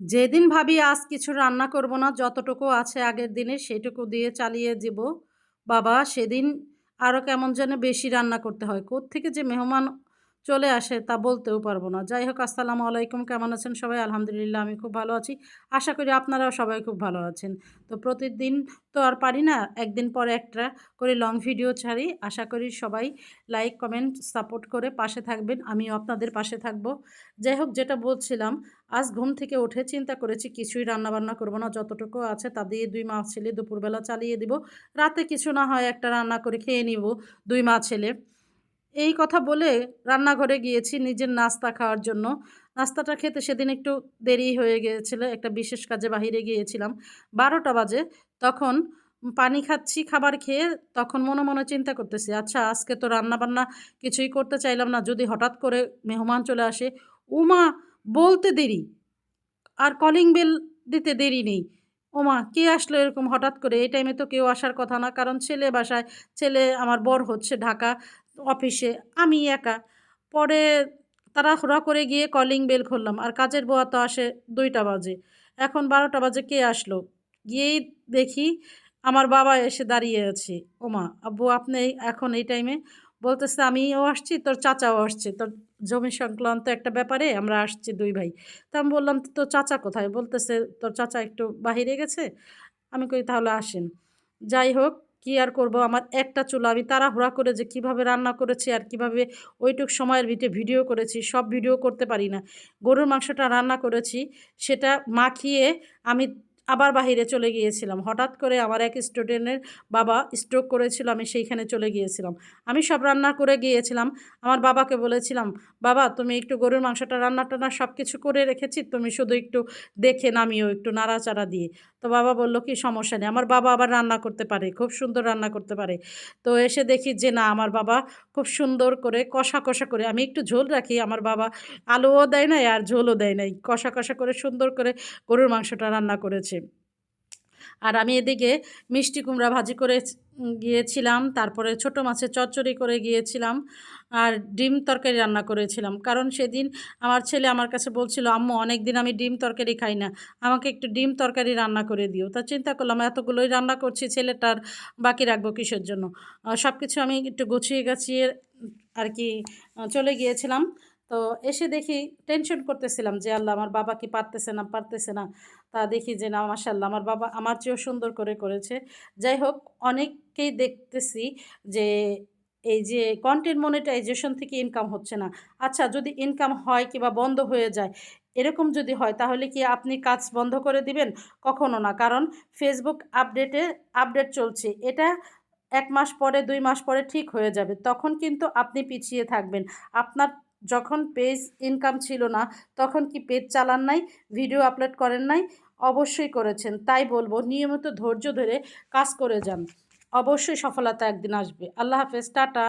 যেদিন ভাবি আজ কিছু রান্না করব না, যতটুকু আছে আগের দিনে সেটুকু দিয়ে চালিয়ে যাব বাবা, সেদিন আরও কেমন যেন বেশি রান্না করতে হয়। থেকে যে মেহমান চলে আসে তা বলতেও পারব না। যাই হোক, আসসালামু আলাইকুম। কেমন আছেন সবাই? আলহামদুলিল্লাহ, আমি খুব ভালো আছি। আশা করি আপনারাও সবাই খুব ভালো আছেন। তো প্রতিদিন তো আর পারি না, একদিন পরে একটা করে লং ভিডিও ছাড়ি। আশা করি সবাই লাইক কমেন্ট সাপোর্ট করে পাশে থাকবেন। আমিও আপনাদের পাশে থাকব। যাই হোক, যেটা বলছিলাম, আজ ঘুম থেকে উঠে চিন্তা করেছি, কিছুই রান্নাবান্না করব না। যতটুকু আছে তা দিয়ে দুই মা ছেলে দুপুরবেলা চালিয়ে দিব। রাতে কিছু না হয় একটা রান্না করে খেয়ে নিব দুই মা ছেলে। এই কথা বলে রান্নাঘরে গিয়েছি নিজের নাস্তা খাওয়ার জন্য। নাস্তাটা খেতে সেদিন একটু দেরি হয়ে গিয়েছিল, একটা বিশেষ কাজে বাহিরে গিয়েছিলাম। বারোটা বাজে, তখন পানি খাচ্ছি, খাবার খেয়ে তখন মনে মনে চিন্তা করতেছি আচ্ছা আজকে তো রান্না বান্না কিছুই করতে চাইলাম না, যদি হঠাৎ করে মেহমান চলে আসে, উমা, বলতে দেরি, আর কলিং বেল দিতে দেরি নেই। ওমা কে আসলো এরকম হঠাৎ করে? এই টাইমে তো কেউ আসার কথা না, কারণ ছেলে বাসায়, ছেলে আমার বর হচ্ছে ঢাকা অফিসে আমি একা। পরে তারা হুড়া করে গিয়ে কলিং বেল খুললাম, আর কাজের বোয়া তো আসে দুইটা বাজে। এখন বারোটা বাজে, কে আসলো? গিয়েই দেখি আমার বাবা এসে দাঁড়িয়ে আছে। ওমা, আব্বু আপনি এখন এই টাইমে বলতেছে, আমিও আসছি, তোর চাচাও আসছে। তোর জমি সংক্রান্ত একটা ব্যাপারে আমরা আসছি দুই ভাই। তা আমি বললাম, তোর চাচা কোথায়? বলতেছে, তোর চাচা একটু বাহিরে গেছে? আমি কই, তাহলে আসেন। যাই হোক কি আর করব? আমার একটা চুলা, আমি তাড়াহুড়া করে যে কীভাবে রান্না করেছি আর কীভাবে ওইটুক সময়ের ভিতরে ভিডিও করেছি, সব ভিডিও করতে পারি না। গরুর মাংসটা রান্না করেছি, সেটা মাখিয়ে আমি আবার বাহিরে চলে গিয়েছিলাম। হঠাৎ করে আমার এক স্টুডেন্টের বাবা স্ট্রোক করেছিল, আমি সেইখানে চলে গিয়েছিলাম। আমি সব রান্না করে গিয়েছিলাম। আমার বাবাকে বলেছিলাম, বাবা, তুমি একটু গরুর মাংসটা রান্না টান্না সব কিছু করে রেখেছি, তুমি শুধু একটু দেখে নামিও একটু নাড়াচাড়া দিয়ে। তো বাবা বলল, কি সমস্যা নেই। আমার বাবা আবার রান্না করতে পারে, খুব সুন্দর রান্না করতে পারে। তো এসে দেখি যে, না, আমার বাবা খুব সুন্দর করে কষা কষা করে, আমি একটু ঝোল রাখি, আমার বাবা আলুও দেয় নাই আর ঝোলও দেয় নাই, কষা কষা করে সুন্দর করে গরুর মাংসটা রান্না করেছে। আর আমি এদিকে মিষ্টি কুমড়া ভাজি করে গিয়েছিলাম, তারপরে ছোট মাছের চচ্চড়ি করে গিয়েছিলাম আর ডিম তরকারি রান্না করেছিলাম। কারণ সেদিন আমার ছেলে আমার কাছে বলছিল, আম্মু অনেক দিন আমি ডিম তরকারি খাই না, আমাকে একটু ডিম তরকারি রান্না করে দিও। তা চিন্তা করলাম, এতগুলোই রান্না করছি, ছেলেটার বাকি রাখব কিসের জন্য? সব কিছু আমি একটু গুছিয়ে গাছিয়ে আর কি চলে গিয়েছিলাম। তো এসে দেখি টেনশন করতেছিলাম যে, আল্লাহ, আমার বাবা কি পারতেছে না পারতেছে না? তা দেখি যে, না মাসাল্লাহ আমার বাবা আমার চেয়েও সুন্দর করে করেছে। যাই হোক, অনেককেই দেখতেছি যে, এই যে কন্টেন্ট মনিটাইজেশন থেকে ইনকাম হচ্ছে না। আচ্ছা যদি ইনকাম হয় কিংবা বন্ধ হয়ে যায়, এরকম যদি হয়, তাহলে কি আপনি কাজ বন্ধ করে দিবেন? কখনো না, কারণ ফেসবুক আপডেটে আপডেট চলছে। এটা এক মাস পরে, দুই মাস পরে ঠিক হয়ে যাবে। তখন কিন্তু আপনি পিছিয়ে থাকবেন। আপনার যখন পেজ ইনকাম ছিল না, তখন কি পেজ চালান নাই ভিডিও আপলোড করেন নাই? অবশ্যই করেছেন। তাই বলব, নিয়মিত ধৈর্য ধরে কাজ করে যান। অবশ্যই সফলতা একদিন আসবে। আল্লাহ হাফেজ, টাটা।